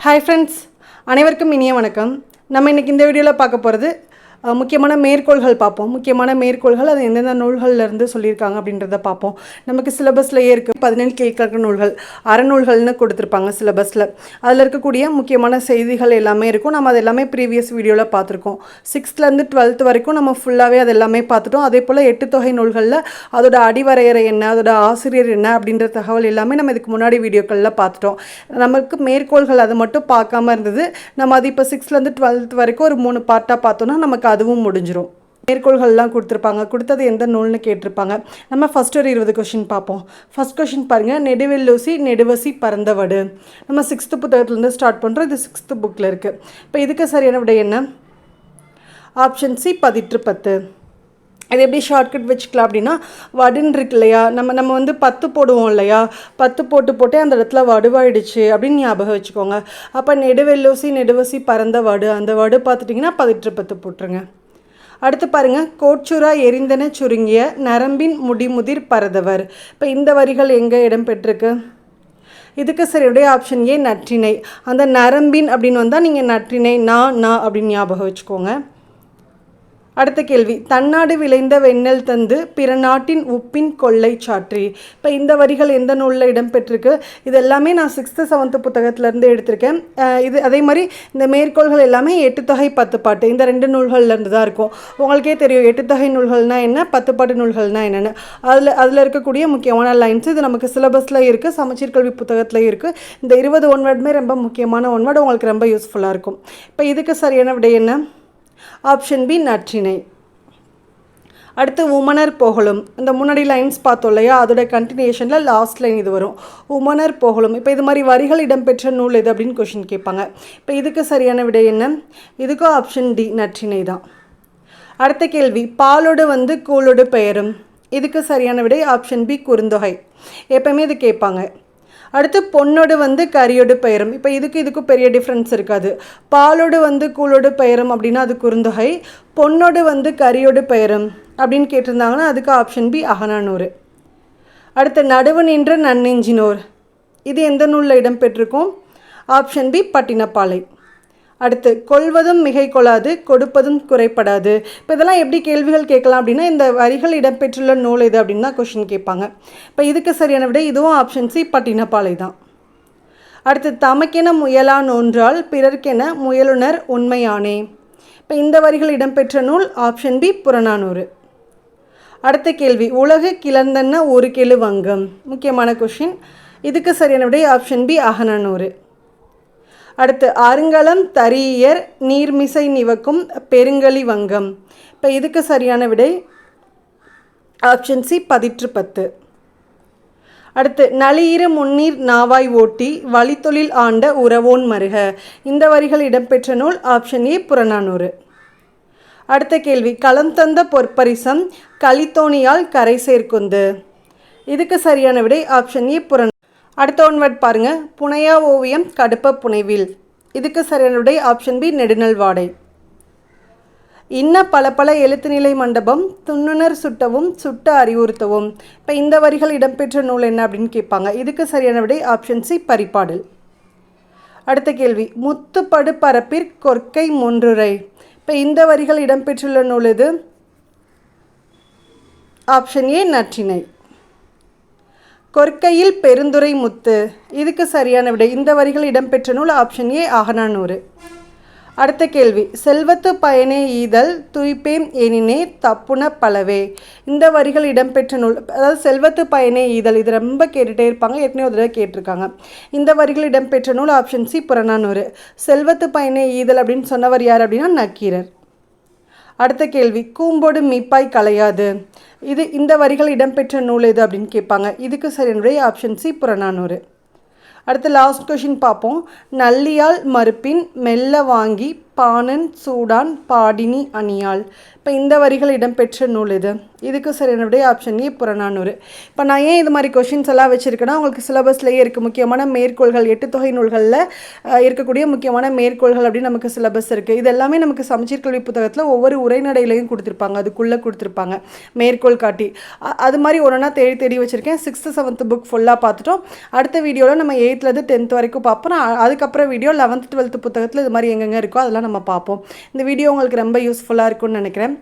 Hi friends அனைவருக்கும் இனிய வணக்கம். நம்ம இன்றைக்கி இந்த வீடியோவில் பார்க்க போகிறது முக்கியமான மேற்கோள்கள் பார்ப்போம். முக்கியமான மேற்கோள்கள் அது எந்தெந்த நூல்கள்லேருந்து சொல்லியிருக்காங்க அப்படின்றத பார்ப்போம். நமக்கு சிலபஸ்லேயே இருக்குது பதினேழு கீழ்கணக்கு நூல்கள் அறநூல்கள்னு கொடுத்துருப்பாங்க சிலபஸில். அதில் இருக்கக்கூடிய முக்கியமான செய்திகள் எல்லாமே இருக்கும். நம்ம அது எல்லாமே ப்ரீவியஸ் வீடியோவில் பார்த்துருக்கோம். சிக்ஸ்த்லேருந்து டுவெல்த் வரைக்கும் நம்ம ஃபுல்லாகவே அது எல்லாமே பார்த்துட்டோம். அதே போல் எட்டு தொகை நூல்களில் அதோட அடிவரையறை என்ன அதோட ஆசிரியர் என்ன அப்படின்ற தகவல் எல்லாமே நம்ம இதுக்கு முன்னாடி வீடியோக்களில் பார்த்துட்டோம். நமக்கு மேற்கோள்கள் அது மட்டும் பார்க்காம இருந்தது. நம்ம அது இப்போ சிக்ஸ்த்லேருந்து டுவெல்த் வரைக்கும் ஒரு மூணு பார்ட்டாக பார்த்தோன்னா நமக்கு அதுவும் முடிஞ்சிடும் மேற்கோள்கள்லாம் கொடுத்துருப்பாங்க. கொடுத்தது எந்த நூல்னு கேட்டிருப்பாங்க. நம்ம ஃபஸ்ட் ஒரு இருபது கொஷின் பார்ப்போம். ஃபஸ்ட் கொஷின் பாருங்கள் நெடுவெல்லூசி நெடுவசி பறந்தவடு நம்ம சிக்ஸ்த்து புத்தகத்துலேருந்து ஸ்டார்ட் பண்ணுறோம் இது சிக்ஸ்த்து புக்கில் இருக்குது இப்போ இதுக்கு சரியான விட என்ன? ஆப்ஷன் சி பதிற்று பத்து இது எப்படி ஷார்ட்கட் வச்சுக்கலாம் அப்படின்னா வடுன்னு இருக்கு இல்லையா? நம்ம நம்ம வந்து பத்து போடுவோம் இல்லையா? பத்து போட்டு போட்டே அந்த இடத்துல வடுவாயிடுச்சு அப்படின்னு ஞாபகம் வச்சுக்கோங்க. அப்போ நெடுவெல்லோசி நெடுவசி பறந்த வடு. அந்த வடு பார்த்துட்டிங்கன்னா பதிற்று பத்து போட்டுருங்க. அடுத்து பாருங்கள் கோட்சுரா எரிந்தன சுருங்கிய நரம்பின் முடிமுதிர் பரதவர் இப்போ இந்த வரிகள் எங்கே இடம்பெற்றிருக்கு? இதுக்கு சரியுடைய ஆப்ஷன் ஏ நற்றிணை. அந்த நரம்பின் அப்படின்னு வந்தால் நீங்கள் நற்றிணை நா நா அப்படின்னு ஞாபகம் வச்சுக்கோங்க. அடுத்த கேள்வி. தன்னாடு விளைந்த வெண்ணெல் தந்து பிற நாட்டின் உப்பின் கொள்ளை சாற்றி. இப்போ இந்த வரிகள் எந்த நூலில் இடம்பெற்றிருக்கு? இது எல்லாமே நான் சிக்ஸ்த்து செவன்த்து புத்தகத்திலேருந்து எடுத்திருக்கேன். இது அதே மாதிரி இந்த மேற்கோள்கள் எல்லாமே எட்டு தொகை பத்து பாட்டு இந்த ரெண்டு நூல்கள்லேருந்து தான் இருக்கும். உங்களுக்கே தெரியும் எட்டு தொகை என்ன பத்து பாட்டு நூல்கள்னால் என்னென்னு. அதில் அதில் இருக்கக்கூடிய முக்கியமான லைன்ஸ் இது நமக்கு சிலபஸில் இருக்குது சமச்சீர் கல்வி புத்தகத்தில் இருக்குது இந்த இருபது ஒன்வேர்டுமே ரொம்ப முக்கியமான ஒன்வேர்டு உங்களுக்கு ரொம்ப யூஸ்ஃபுல்லாக இருக்கும். இப்போ இதுக்கு சரியான விடை என்ன? Option B Natrinai. அடுத்து உமனர் புகழும். இந்த முன்னாடி லைன்ஸ் பார்த்தோம் இல்லையா? அதோட கண்டினியூஷனில் லாஸ்ட் லைன் இது வரும். உமனர் புகழும். இப்போ இது மாதிரி வரிகள் இடம்பெற்ற நூல் எது அப்படின்னு கொஷின் கேட்பாங்க. இப்போ இதுக்கு சரியான விடை என்ன? இதுக்கும் ஆப்ஷன் டி நற்றிணை தான். அடுத்த கேள்வி பாலோடு வந்து கூலோடு பெயரும். இதுக்கு சரியான விடை ஆப்ஷன் பி குறுந்தொகை. எப்பவுமே இது கேட்பாங்க. அடுத்து பொண்ணோடு வந்து கரியோடு பெயரும். இப்போ இதுக்கு இதுக்கும் பெரிய டிஃப்ரென்ஸ் இருக்காது. பாலோடு வந்து கூலோடு பெயரும் அப்படின்னா அது குறுந்தொகை. பொண்ணோடு வந்து கரியோடு பெயரும் அப்படின்னு கேட்டிருந்தாங்கன்னா அதுக்கு ஆப்ஷன் பி அகனானூறு அடுத்து நடுவு நின்ற நன்னெஞ்சினோர். இது எந்த நூலில் இடம்பெற்றிருக்கும்? Option B Pattinappalai. அடுத்து கொள்வதும் மிகை கொள்ளாது கொடுப்பதும் குறைப்படாது இப்போ இதெல்லாம் எப்படி கேள்விகள் கேட்கலாம் அப்படின்னா இந்த வரிகள் இடம்பெற்றுள்ள நூல் இது அப்படின்னா கொஷின் கேட்பாங்க. இப்போ இதுக்கு சரியான விட இதுவும் ஆப்ஷன் சி பட்டினப்பாலை தான். அடுத்து தமக்கென முயலான் ஒன்றால் பிறர்க்கென முயலுனர் உண்மையானே. இப்போ இந்த வரிகள் இடம்பெற்ற நூல் ஆப்ஷன் பி புறநானூறு. அடுத்த கேள்வி உலகு கிளர்ந்தன ஒரு கெழு வங்கம்? முக்கியமான கொஷின் இதுக்கு சரியான விடை ஆப்ஷன் பி அகநானூறு. அடுத்து அருங்கலம் தரியர் நீர்மிசை நிவக்கும் பெருங்கலி வங்கம். இப்போ இதுக்கு சரியான விடை? ஆப்ஷன் சி பதிற்று பத்து. அடுத்து நளியிரு முன்னீர் நாவாய் ஓட்டி வழித்தொழில் ஆண்ட உறவோன் மருக. இந்த வரிகள் இடம்பெற்ற நூல் ஆப்ஷன் ஏ புறநானூறு. அடுத்த கேள்வி களம் தந்த பொற்பரிசம் கலித்தோணியால் கரை சேர்க்குந்து. இதுக்கு சரியான விடை ஆப்ஷன் ஏ புறன் அடுத்த ஒன்வர்ட் பாருங்க. புனையா ஓவியம் கடுப்ப புனைவில். இதுக்கு சரியான ஆப்ஷன் பி நெடுநல் வாடை. இன்ன பல பல எழுத்துநிலை மண்டபம் துண்ணுணர் சுட்டவும் சுட்ட அறிவுறுத்தவும். இப்போ இந்த வரிகள் இடம்பெற்ற நூல் என்ன அப்படின்னு கேட்பாங்க. இதுக்கு சரியான விடை ஆப்ஷன் சி பரிபாடல் அடுத்த கேள்வி. முத்துப்படு பரப்பிற் கொற்கை முன்றுரை. இப்போ இந்த வரிகள் இடம்பெற்றுள்ள நூல் இது ஆப்ஷன் ஏ நற்றினை கொற்கையில் பெருந்துரை முத்து. இதுக்கு சரியான விடை. இந்த வரிகள் இடம்பெற்ற நூல் ஆப்ஷன் ஏ அகநானூறு. அடுத்த கேள்வி. செல்வத்து பயனே ஈதல் துய்ப்பேம் எனினே தப்புன பலவே. இந்த வரிகள் இடம்பெற்ற நூல் அதாவது செல்வத்து பயனே ஈதல் இது ரொம்ப கேட்டுகிட்டே இருப்பாங்க. ஏற்கனவே ஒரு தடவை கேட்டிருக்காங்க. இந்த வரிகள் இடம்பெற்ற நூல் ஆப்ஷன் சி புறநானூறு. செல்வத்து பயனே ஈதல் அப்படின்னு சொன்னவர் யார் அப்படின்னா நக்கீரர். அடுத்த கேள்வி கூம்போடு மீப்பாய் கலையாது. இது இந்த வரிகள் இடம்பெற்ற நூல் எது அப்படின்னு கேட்பாங்க. இதுக்கு சரியான ஆப்ஷன் சி புறநானூறு. அடுத்து லாஸ்ட் கொஷின் பார்ப்போம். நல்லியால் மறுப்பின் மெல்ல வாங்கி பாணன் சூடான் பாடினி அணியாள். இப்போ இந்த வரிகள் இடம்பெற்ற நூல் இது. இதுக்கு சரியானுடைய ஆப்ஷன் ஏ புறநானூறு. இப்போ நான் ஏன் இது மாதிரி கொஷின்ஸ் எல்லாம் வச்சுருக்கேன்னா உங்களுக்கு சிலபஸ்லேயே இருக்குது முக்கியமான மேற்கோள்கள் எட்டு தொகை நூல்களில் இருக்கக்கூடிய முக்கியமான மேற்கோள்கள் அப்படின்னு நமக்கு சிலபஸ் இருக்குது இது எல்லாமே நமக்கு சமச்சீர் கல்வி புத்தகத்தில் ஒவ்வொரு உரைநடையிலையும் கொடுத்துருப்பாங்க. அதுக்குள்ளே கொடுத்துருப்பாங்க. மேற்கோள் காட்டி. அது மாதிரி ஒன்றா தேடி தேடி வச்சுருக்கேன். சிக்ஸ்த்து செவன்த்து புக் ஃபுல்லாக பார்த்துட்டோம். அடுத்த வீடியோவில் நம்ம எயித்துலேருந்து டென்த் வரைக்கும் பார்ப்போம். அதுக்கப்புறம் வீடியோ லெவன்த்து டுவெல்த்து புத்தகத்தில் இது மாதிரி எங்கெங்கே இருக்கோ அதெல்லாம் நம்ம பார்ப்போம். இந்த வீடியோ உங்களுக்கு ரொம்ப யூஸ்ஃபுல்லாக இருக்கும்னு நினைக்கிறேன்.